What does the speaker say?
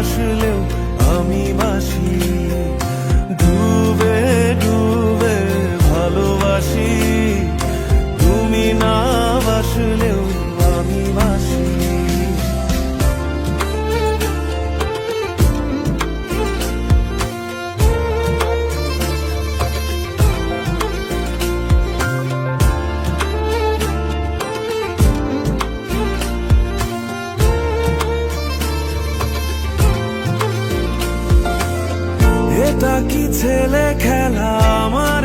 বাসলেও আমি এটা কি ছেলে খেলা আমার?